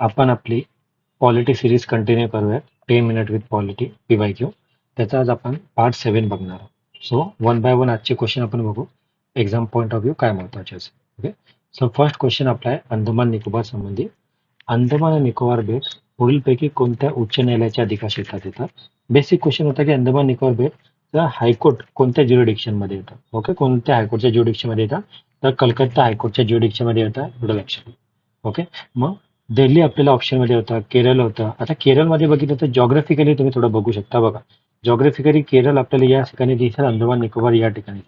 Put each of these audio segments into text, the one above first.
आपण आपली polity series continue करूयात. Ten minute with polity P Y Q त्याचा आज आपण पार्ट सेवन बघणार आहोत. सो वन बाय वन आजचे क्वेश्चन आपण बघू. एक्झाम पॉईंट ऑफ व्ह्यू काय महत्त्वाचे असेल. ओके सो फर्स्ट क्वेश्चन आपला आहे अंदमान निकोबार संबंधी. अंदमान आणि निकोबार बेट पुढीलपैकी कोणत्या उच्च न्यायालयाच्या अधिकार क्षेत्रात येतात? बेसिक क्वेश्चन होता की अंदमान निकोबार बेट हायकोर्ट कोणत्या ज्युरिडिक्शनमध्ये येतं? ओके कोणत्या हायकोर्टच्या ज्युरिडिक्शनमध्ये येतात? तर कलकत्ता हायकोर्टच्या ज्युरिडिक्शनमध्ये एवढं लक्षात ओके मग दिल्ली आपल्याला ऑप्शनमध्ये होता केरळ होतं. आता केरळमध्ये बघितलं तर जॉग्राफिकली तुम्ही थोडं बघू शकता बघा. जॉग्राफिकली केरळ आपल्याला या ठिकाणी दिसेल अंदमान निकोबार या ठिकाणी.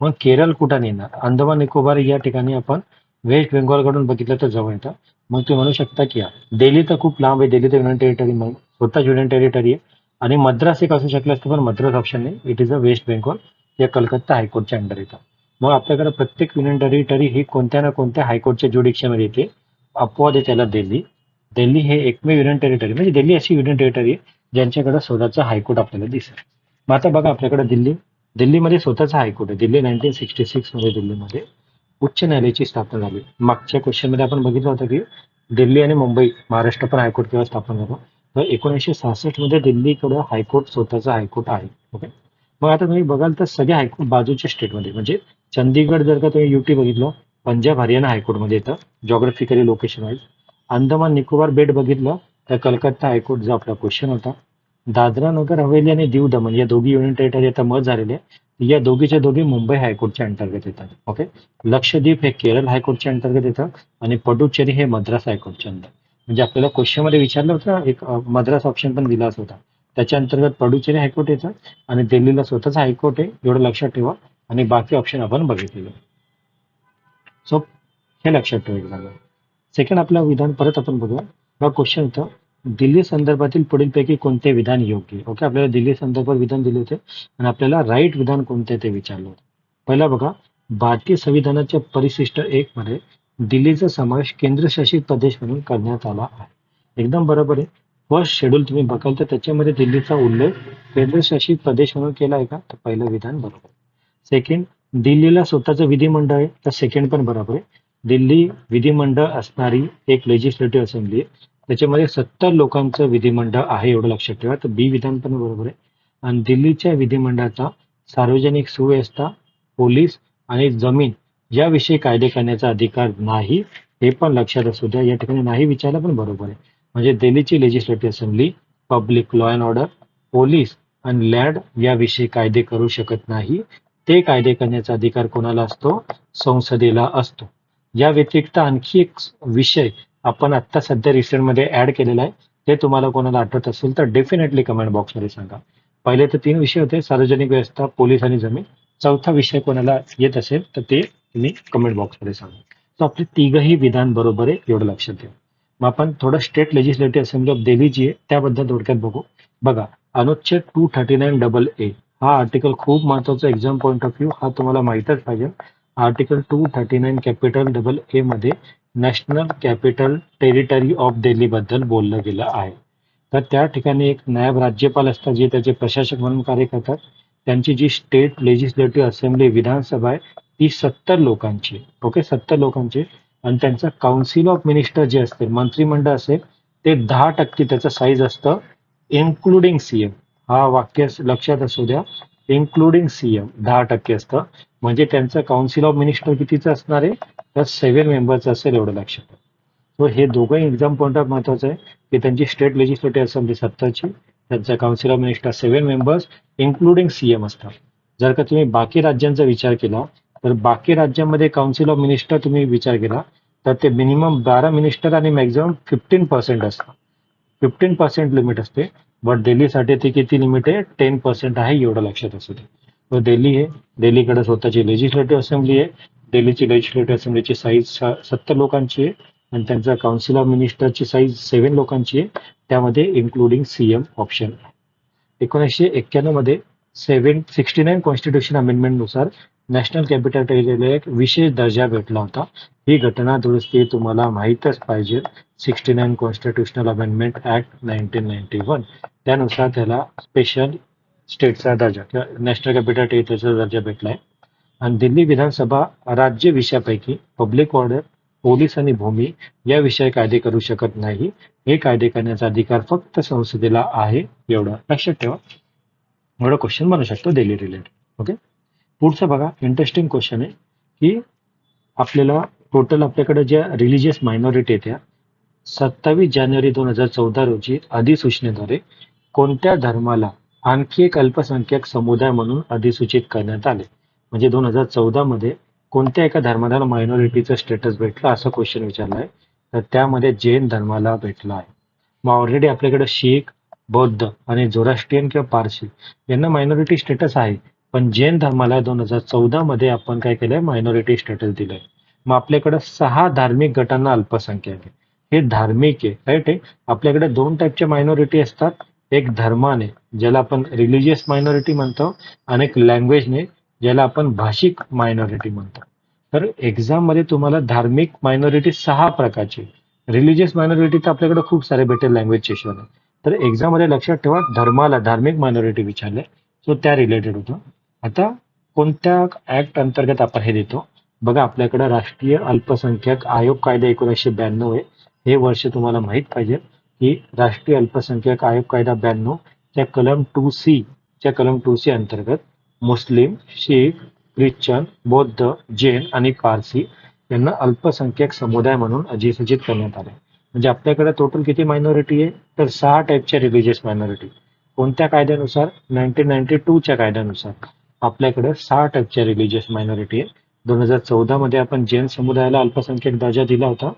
मग केरळ कुठं येणार अंदमान निकोबार या ठिकाणी आपण वेस्ट बेंगॉलकडून बघितलं तर जवळ येतं. मग तुम्ही म्हणू शकता की दिल्ली तर खूप लांब आहे दिल्ली तर युनियन टेरिटरी मग स्वतःच युनियन टेरिटरी आहे. आणि मद्रास एक असू शकलं असतं पण मद्रास ऑप्शन नाही. It is a West Bengal या कलकत्ता हायकोर्टच्या अंडर येतं. मग आपल्याकडे प्रत्येक युनियन टेरिटरी ही कोणत्या ना कोणत्या हायकोर्टच्या ज्युडिक्शनमध्ये येते. अपवाद आहे त्याला दिल्ली. दिल्ली हे एकमेव युनियन टेरिटरी म्हणजे दिल्ली अशी युनियन टेरिटरी आहे ज्यांच्याकडे स्वतःचा हायकोर्ट आपल्याला दिसेल मग आता बघा आपल्याकडे दिल्ली. दिल्लीमध्ये स्वतःचा हायकोर्ट आहे. दिल्ली नाईन्टीन सिक्स्टी सिक्समध्ये दिल्लीमध्ये उच्च न्यायालयाची स्थापना झाली. मागच्या क्वेश्चनमध्ये आपण बघितलं होतं की दिल्ली आणि मुंबई महाराष्ट्र पण हायकोर्ट केव्हा स्थापन झालं. तर एकोणीसशे सहासष्टमध्ये दिल्लीकडं हायकोर्ट स्वतःचा हायकोर्ट आहे. ओके मग आता तुम्ही बघाल तर सगळे हायकोर्ट बाजूच्या स्टेटमध्ये म्हणजे चंदीगड जर का तुम्ही युटी बघितलं पंजाब हरियाणा हायकोर्टमध्ये येतं geographically location wise Andaman Nicobar बेट बघितलं तर कलकत्ता हायकोर्ट जो आपला क्वेश्चन होता दादरा नगर हवेली आणि दीव दमन या दोघी युनियन टेरिटरी आता मत झालेले या दोघीच्या दोघी मुंबई हायकोर्टच्या अंतर्गत येतात. ओके लक्षद्वीप हे केरळ हायकोर्टच्या अंतर्गत येतं आणि पडुचेरी हे मद्रास हायकोर्टच्या अंतर्गत. म्हणजे आपल्याला क्वेश्चनमध्ये विचारलं होतं एक मद्रास ऑप्शन पण दिलाच होता. त्याच्या अंतर्गत पडुचेरी हायकोर्ट येतं आणि दिल्लीला स्वतःच हायकोर्ट आहे एवढं लक्षात ठेवा. आणि बाकी ऑप्शन आपण बघितलेलं सो हे लक्षात ठेवा एक्झाम सेकंड आपलं विधान परत आपण बघूया. हा क्वेश्चन होतं दिल्ली संदर्भातील पुढीलपैकी कोणते विधान योग्य? ओके आपल्याला दिल्ली संदर्भात विधान दिले होते आणि आपल्याला राईट विधान कोणते ते विचारलं होतं. पहिला बघा भारतीय संविधानाच्या परिशिष्ट एक मध्ये दिल्लीचा समावेश केंद्रशासित प्रदेश म्हणून करण्यात आला आहे. एकदम बरोबर आहे. फर्स्ट शेड्यूल तुम्ही बघाल तर त्याच्यामध्ये दिल्लीचा उल्लेख केंद्रशासित प्रदेश म्हणून केला आहे का? तर पहिलं विधान बरोबर सेकंड दिल्लीला स्वतःचं विधिमंडळ आहे तर सेकंड पण बरोबर आहे. दिल्ली विधिमंडळ असणारी एक लेजिस्लेटिव्ह असेंब्ली आहे. त्याच्यामध्ये सत्तर लोकांचं विधिमंडळ आहे एवढं लक्षात ठेवा तर बी विधान पण बरोबर आहे. आणि दिल्लीच्या विधिमंडळाचा सार्वजनिक सुव्यवस्था पोलीस आणि जमीन याविषयी कायदे करण्याचा अधिकार नाही हे पण लक्षात असू द्या. या ठिकाणी नाही विचारलं पण बरोबर आहे. म्हणजे दिल्लीची legislative assembly public law and order police आणि लँड याविषयी कायदे करू शकत नाही. ते कायदे करण्याचा अधिकार कोणाला असतो? संसदेला असतो. या व्यतिरिक्त आणखी एक विषय आपण आता सध्या रिसेंटमध्ये ऍड केलेला आहे. ते तुम्हाला कोणाला आठवत असेल तर डेफिनेटली कमेंट बॉक्समध्ये सांगा. पहिले तर तीन विषय होते. सार्वजनिक व्यवस्था पोलीस आणि जमीन. चौथा विषय कोणाला येत असेल तर ते तुम्ही कमेंट बॉक्समध्ये सांगा. तर आपले तिघही विधान बरोबर आहे एवढं लक्षात ठेवा. मग आपण थोडं state legislative assembly of Delhi जी आहे त्याबद्दल थोडक्यात बघू. बघा अनुच्छेद two thirty nine double A हा आर्टिकल खूप महत्त्वाचा एक्झाम पॉईंट ऑफ व्ह्यू हा तुम्हाला माहीतच पाहिजे. Article two thirty nine capital double A मध्ये national capital territory of Delhi बद्दल बोललं गेलं आहे. तर त्या ठिकाणी एक नायब राज्यपाल असतात जे त्याचे प्रशासक म्हणून कार्य करतात. त्यांची जी स्टेट लेजिस्लेटिव्ह असेंब्ली विधानसभा आहे ती सत्तर लोकांची ओके सत्तर लोकांची आणि त्यांचं काउन्सिल ऑफ मिनिस्टर जे असते मंत्रिमंडळ असेल ते दहा टक्के त्याचं साईज असतं इन्क्लुडिंग सीएम हा वाक्य लक्षात असू द्या. इन्क्लुडिंग सीएम दहा टक्के असतं. म्हणजे त्यांचं काउन्सिल ऑफ मिनिस्टर कितीचं असणार आहे? तर सेव्हन मेंबरचं असेल एवढं लक्षात सो हे दोघंही एक्झाम पॉईंट ऑफ महत्वाचं आहे. की त्यांची स्टेट लेजिस्लेटिव्ह असेंब्ली सत्ताची त्यांचा council of minister seven members including CM असतात जर का तुम्ही बाकी राज्यांचा विचार केला तर बाकी राज्यांमध्ये काउन्सिल ऑफ मिनिस्टर तुम्ही विचार केला तर ते मिनिमम बारा मिनिस्टर आणि मॅक्झिमम फिफ्टीन पर्सेंट असतात फिफ्टीन पर्सेंट लिमिट असते. बट दिल्लीसाठी ते किती लिमिट आहे? टेन पर्सेंट आहे एवढं लक्षात असू दे. तर दिल्ली आहे. दिल्लीकडे स्वतःची लेजिस्लेटिव्ह असेंब्ली आहे. दिल्लीची लेजिस्लेटिव्ह असेंब्लीची साईज सत्तर लोकांची आहे. आणि त्यांचा काउन्सिल ऑफ मिनिस्टरची साईज सेव्हन लोकांची आहे. त्यामध्ये इन्क्लुडिंग सीएम ऑप्शन एकोणीसशे एक्क्याण्णवमध्ये सेव्हन सिक्स्टी नाईन कॉन्स्टिट्यूशन अमेंडमेंटनुसार नॅशनल कॅपिटल टेरिटरीला एक विशेष दर्जा भेटला होता. ही घटना दुरुस्ती तुम्हाला माहीतच पाहिजे. Sixty nine constitutional amendment act nineteen ninety one त्यानुसार त्याला स्पेशल स्टेटचा दर्जा किंवा नॅशनल कॅपिटल टेरिटरीचा दर्जा भेटला आहे आणि दिल्ली विधानसभा राज्य विषयापैकी पब्लिक ऑर्डर पोलीस आणि भूमी याविषयी कायदे करू शकत नाही. हे कायदे करण्याचा अधिकार फक्त संसदेला आहे एवढं. लक्षात ठेवा. एवढं क्वेश्चन बनू शकतो दिल्ली रिलेटेड ओके पुढचं बघा इंटरेस्टिंग क्वेश्चन आहे की आपल्याला टोटल आपल्याकडे ज्या रिलिजियस मायनॉरिटी आहेत त्या सत्तावीस जानेवारी दोन हजार चौदा रोजी अधिसूचनेद्वारे कोणत्या धर्माला आणखी एक अल्पसंख्याक समुदाय म्हणून अधिसूचित करण्यात आले? म्हणजे दोन हजार चौदामध्ये कोणत्या एका धर्माला मायनॉरिटीचं स्टेटस भेटलं असं क्वेश्चन विचारलाय. तर त्यामध्ये जैन धर्माला भेटला आहे. मग ऑलरेडी आपल्याकडे शीख बौद्ध आणि जोराष्ट्रीयन किंवा पारसी यांना मायनॉरिटी स्टेटस आहे. पण जैन धर्माला दोन हजार चौदा मध्ये आपण काय केलंय? मायनॉरिटी स्टेटस दिलंय. मग आपल्याकडे सहा धार्मिक गटांना अल्पसंख्याक आहे. हे धार्मिक आहे राईट आहे? आपल्याकडे दोन टाईपच्या मायनॉरिटी असतात. एक धर्माने ज्याला आपण रिलिजियस मायनॉरिटी म्हणतो आणि एक लँग्वेजने ज्याला आपण भाषिक मायनॉरिटी म्हणतो. तर एक्झाममध्ये तुम्हाला धार्मिक मायनॉरिटी सहा प्रकारची रिलिजियस मायनॉरिटी तर आपल्याकडे खूप सारे भेटेल लँग्वेजचे शिवाय तर एक्झाममध्ये लक्षात ठेवा धर्माला धार्मिक मायनॉरिटी विचारले सो त्या रिलेटेड होतं. आता कोणत्या ऍक्ट अंतर्गत आपण हे देतो? बघा आपल्याकडे राष्ट्रीय अल्पसंख्याक आयोग कायदा एकोणीसशे ब्याण्णव आहे. हे वर्ष तुम्हाला माहीत पाहिजे की राष्ट्रीय अल्पसंख्याक आयोग कायदा ब्याण्णव त्या कलम टू सी च्या कलम टू सी अंतर्गत मुस्लिम शीख ख्रिश्चन बौद्ध जैन आणि पारसी यांना अल्पसंख्याक समुदाय म्हणून अधिसूचित करण्यात आले म्हणजे आपल्याकडे टोटल किती मायनॉरिटी आहे? तर सहा टाईपच्या रिलिजियस मायनॉरिटी कोणत्या कायद्यानुसार? नाईन्टीन नाईन्टी टूच्या कायद्यानुसार. आपल्याकडे सहा टाईपच्या रिलीजियस मायनॉरिटी आहे दोन हजार चौदा मध्ये आपण जैन समुदायाला अल्पसंख्याक दर्जा दिला होता.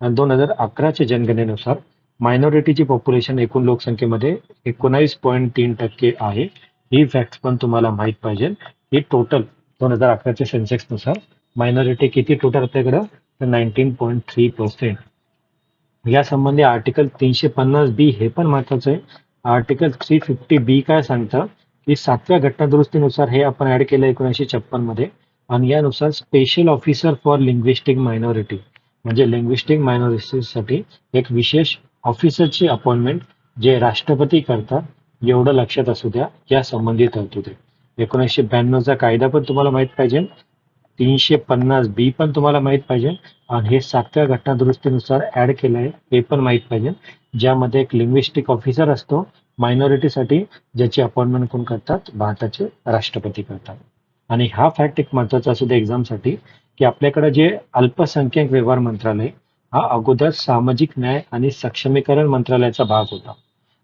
आणि दोन हजार अकराच्या जनगणनेनुसार मायनॉरिटीची पॉप्युलेशन एकूण लोकसंख्येमध्ये एकोणावीस पॉईंट तीन टक्के आहे. ही फॅक्ट पण तुम्हाला माहीत पाहिजे. ही टोटल दोन हजार अकराच्या सेन्सेक्सनुसार मायनॉरिटी किती टोटल आपल्याकडं? तर नाईन्टीन पॉईंट थ्री पर्सेंट या संबंधी आर्टिकल तीनशे पन्नास बी हे पण महत्वाचं आहे. आर्टिकल थ्री फिफ्टी बी काय सांगतं? की सातव्या घटनादुरुस्तीनुसार हे आपण ऍड केलं एकोणीसशे छप्पनमध्ये. आणि यानुसार special officer for linguistic minority म्हणजे लिंग्विस्टिक मायनॉरिटीसाठी एक विशेष ऑफिसरची अपॉइंटमेंट जे राष्ट्रपती करतात एवढं लक्षात असू द्या या संबंधित तरतुदी. एकोणीसशे ब्याण्णवचा कायदा पण तुम्हाला माहीत पाहिजे. तीनशे पन्नास बी पण तुम्हाला माहीत पाहिजे. आणि हे सातव्या घटना दुरुस्तीनुसार ऍड आहे हे पण माहीत पाहिजे. ज्यामध्ये एक लिंग्विस्टिक ऑफिसर असतो मायनॉरिटीसाठी ज्याची अपॉइंटमेंट कोण करतात? भारताचे राष्ट्रपती करतात. आणि हा फॅक्ट एक महत्त्वाचा असू दे एक्झामसाठी की आपल्याकडे जे अल्पसंख्याक व्यवहार मंत्रालय हा अगोदर सामाजिक न्याय आणि सक्षमीकरण मंत्रालयाचा भाग होता.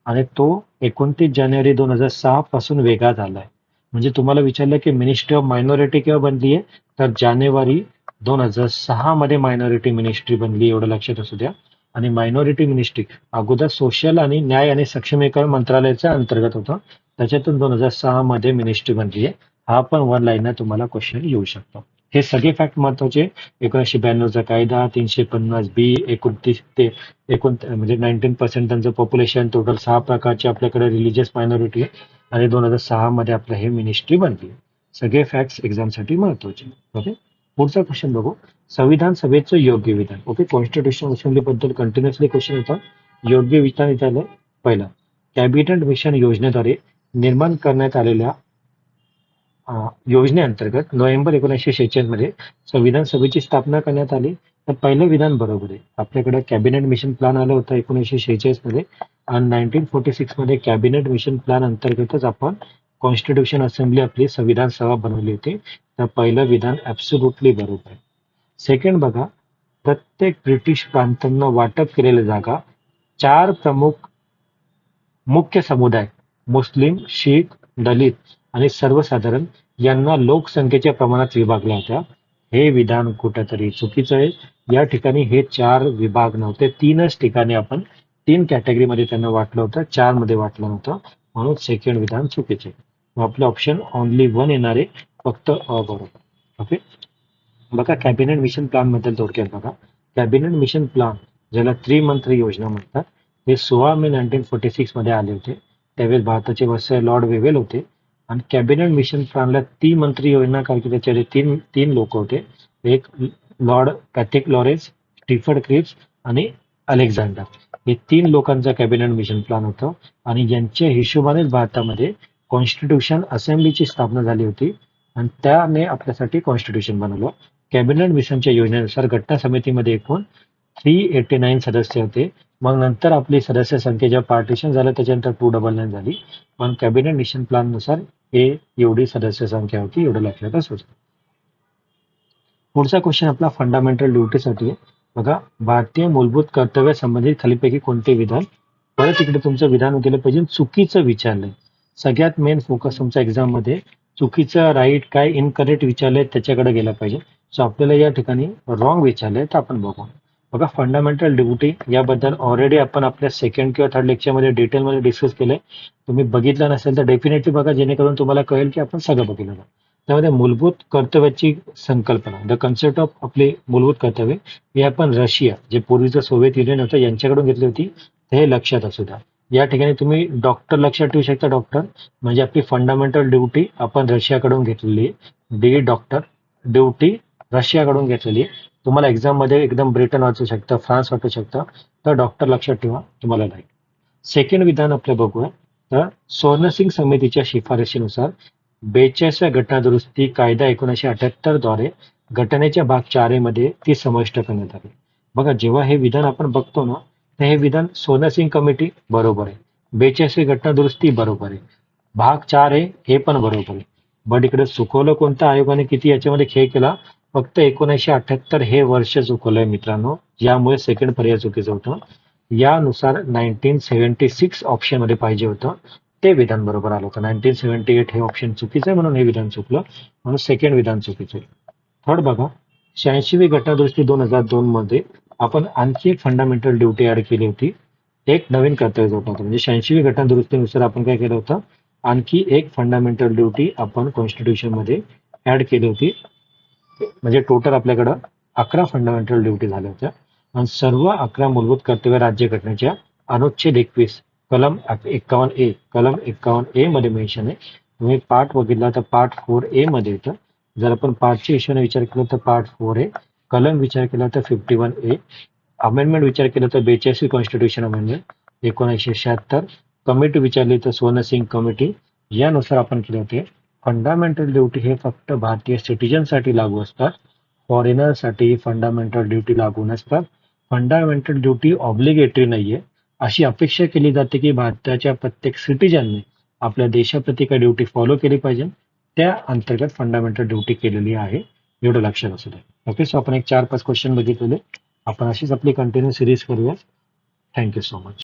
आणि तो एकोणतीस जानेवारी दोन हजार सहा पासून वेगळा झालाय. म्हणजे तुम्हाला विचारलं की मिनिस्ट्री ऑफ मायनॉरिटी केव्हा बनली आहे? तर जानेवारी दोन हजार सहा मध्ये मायनॉरिटी मिनिस्ट्री बनली एवढं लक्षात असू द्या. आणि मायनॉरिटी मिनिस्ट्री अगोदर सोशल आणि न्याय आणि सक्षमीकरण मंत्रालयाच्या अंतर्गत होतं. त्याच्यातून दोन हजार सहा मध्ये मिनिस्ट्री बनली आहे. हा पण वन लाईन तुम्हाला क्वेश्चन येऊ शकतो. हे सगळे फॅक्ट महत्त्वाचे. एकोणीसशे ब्याण्णवचा कायदा तीनशे पन्नास बी एकोणतीस ते एकोण म्हणजे नाईन्टीन पर्सेंट त्यांचं पॉप्युलेशन टोटल सहा प्रकारचे आपल्याकडे रिलिजियस मायनॉरिटी आहे. आणि दोन हजार सहा मध्ये आपलं हे मिनिस्ट्री बनली सगळे फॅक्ट्स एक्झामसाठी महत्त्वाचे. ओके पुढचा क्वेश्चन बघू. संविधान सभेचं योग्य विधान. ओके कॉन्स्टिट्युशन असेंब्ली बद्दल कंटिन्युअसली क्वेश्चन येतात. योग्य विधान इथं आलं पहिलं. कॅबिनेट मिशन योजनेद्वारे निर्माण करण्यात आलेल्या योजनेअंतर्गत नोव्हेंबर एकोणीसशे शेहेचाळीसमध्ये संविधान सभेची स्थापना करण्यात आली. तर पहिलं विधान बरोबर आहे. आपल्याकडे कॅबिनेट मिशन प्लॅन आलं होतं एकोणीसशे शेहेचाळीसमध्ये. आणि नाईन्टीन फोर्टी सिक्समध्ये कॅबिनेट मिशन प्लॅन अंतर्गतच आपण कॉन्स्टिट्यूशन असेंब्ली आपली संविधान सभा बनवली होती. तर पहिलं विधान ऍब्सोल्युटली बरोबर. आहे सेकंड बघा प्रत्येक ब्रिटिश प्रांतांना वाटप केलेल्या जागा चार प्रमुख मुख्य समुदाय मुस्लिम शीख दलित आणि सर्वसाधारण यांना लोकसंख्येच्या प्रमाणात विभागल्या होत्या. हे विधान कुठेतरी चुकीचं आहे. या ठिकाणी हे चार विभाग नव्हते. तीनच ठिकाणी आपण तीन कॅटेगरीमध्ये त्यांना वाटलं होतं. चारमध्ये वाटलं नव्हतं. म्हणून सेकंड विधान चुकीचे आपलं ऑप्शन ओनली वन येणार आहे. फक्त अ बरोबर ओके बघा कॅबिनेट मिशन प्लॅनबद्दल थोडक्यात बघा. कॅबिनेट मिशन प्लॅन ज्याला त्रिमंत्री योजना म्हणतात हे सोळा मे नाईन्टीन फोर्टी सिक्समध्ये आले होते. त्यावेळेस भारताचे वस्त्र लॉर्ड वेवेल होते. आणि कॅबिनेट मिशन प्लॅनला ती मंत्री योजना कारण की त्याच्यामध्ये तीन तीन लोक होते. एक Lord Pethick Lawrence Stafford Cripps आणि अलेक्झांडर. हे तीन लोकांचा कॅबिनेट मिशन प्लॅन होतं. आणि यांच्या हिशोबानेच भारतामध्ये कॉन्स्टिट्यूशन असेंब्लीची स्थापना झाली होती आणि त्याने आपल्यासाठी कॉन्स्टिट्यूशन बनवलं. कॅबिनेट मिशनच्या योजनेनुसार घटना समितीमध्ये एकूण थ्री एटी नाईन सदस्य होते. मग नंतर आपली सदस्य संख्या जेव्हा पार्टिशन झालं त्याच्यानंतर टू डबल नाईन झाली. पण कॅबिनेट मिशन प्लॅननुसार हे एवढी सदस्य संख्या होती एवढं लक्षात असू पुढचा क्वेश्चन आपला फंडामेंटल ड्युटीसाठी आहे. बघा भारतीय मूलभूत कर्तव्य संबंधित खालीपैकी कोणते विधान? परत इकडे तुमचं विधान केलं पाहिजे चुकीचं विचारलंय. सगळ्यात मेन फोकस तुमचा एक्झाममध्ये चुकीचं राईट काय इनकरेक्ट विचारलंय त्याच्याकडे गेला पाहिजे. सो आपल्याला या ठिकाणी रॉंग विचारलंय तर आपण बघू. बघा फंडामेंटल ड्युटी याबद्दल ऑलरेडी आपण आपल्या सेकंड किंवा थर्ड लेक्चरमध्ये डिटेलमध्ये डिस्कस केलंय. तुम्ही बघितलं नसेल तर डेफिनेटली बघा जेणेकरून तुम्हाला कळेल की आपण सगळं बघितलं त्यामध्ये मूलभूत कर्तव्याची संकल्पना द कन्सेप्ट ऑफ आपले मूलभूत कर्तव्य हे आपण रशिया जे पूर्वीचं सोव्हिएत युनियन होतं यांच्याकडून घेतली होती. ते हे लक्षात असू द्या. या ठिकाणी तुम्ही डॉक्टर लक्षात ठेवू शकता डॉक्टर म्हणजे आपली फंडामेंटल ड्युटी आपण रशियाकडून घेतलेली आहे. डी डॉक्टर ड्युटी रशियाकडून घेतलेली आहे. तुम्हाला एक्झाममध्ये एकदम ब्रिटन वाचू शकता फ्रान्स वाचू शकता. तर डॉक्टर लक्षात ठेवा तुम्हाला नाही. सेकंड विधान आपलं बघूया. तर सोनसिंग समितीच्या शिफारशीनुसार बेचाळीसव्या घटना दुरुस्ती कायदा एकोणीसशे अठ्याहत्तरद्वारे घटनेच्या भाग चारमध्ये ती समाविष्ट करण्यात आली. बघा जेव्हा हे विधान आपण बघतो ना हे विधान सोनसिंग कमिटी बरोबर आहे. बेचाळीसवी घटना दुरुस्ती बरोबर आहे. भाग चार आहे हे पण बरोबर आहे. बट इकडे चुकवलं कोणत्या आयोगाने किती याच्यामध्ये खेळ केला? फक्त एकोणीसशे अठ्याहत्तर हे वर्ष चुकवलंय मित्रांनो. यामुळे सेकंड पर्याय चुकीचं होतं. यानुसार नाईन्टीन सेव्हन्टी सिक्स ऑप्शनमध्ये पाहिजे होतं. ते विधान बरोबर आलं होतं. नाईन्टीन सेव्हन्टी एट हे ऑप्शन चुकीचं आहे म्हणून हे विधान चुकलं. म्हणून सेकंड विधान चुकीचं आहे. थर्ड बघा शहाऐंशीवी घटनादुरुस्ती दोन हजार दोन मध्ये आपण आणखी एक फंडामेंटल ड्युटी ऍड केली होती. एक नवीन कर्तव्य जोडलं होतं म्हणजे शहाऐंशीवी घटना दुरुस्तीनुसार आपण काय केलं होतं? आणखी एक फंडामेंटल ड्युटी आपण कॉन्स्टिट्यूशनमध्ये ऍड केली होती. म्हणजे टोटल आपल्याकडं अकरा फंडामेंटल ड्युटी झाल्या होत्या. आणि सर्व अकरा मूलभूत कर्तव्य राज्य घटनेच्या अनुच्छेद एकवीस कलम एक्कावन्न ए कलम एक्कावन्न ए मध्ये मेन्शन आहे. तुम्ही पार्ट बघितला तर पार्ट फोर ए मध्ये येतं. जर आपण पार्टच्या हिशोबाने विचार केला तर पार्ट फोर ए. कलम विचार केला तर फिफ्टी वन ए अमेंडमेंट विचार केला तर बेचाळीसवी कॉन्स्टिट्यूशन म्हणजे अमेंडमेंट एकोणीसशे शहात्तर कमिटी विचारली तर सोनसिंग कमिटी यानुसार आपण केले होते फंडामेंटल ड्युटी हे फक्त भारतीय सिटीजनसाठी लागू असतात. फॉरेनरसाठी फंडामेंटल ड्युटी लागू नसतात. फंडामेंटल ड्युटी ऑब्लिगेटरी नाहीये. अशी अपेक्षा केली जाते की भारताच्या प्रत्येक सिटीजनने आपल्या देशाप्रती काय ड्युटी फॉलो केली पाहिजे. त्या अंतर्गत फंडामेंटल ड्युटी केलेली आहे. एवढं लक्षात असू द्या ओके सो आपण एक चार पाच क्वेश्चन बघितलेले. आपण अशीच आपली कंटिन्यू सिरीज करूया थँक्यू सो मच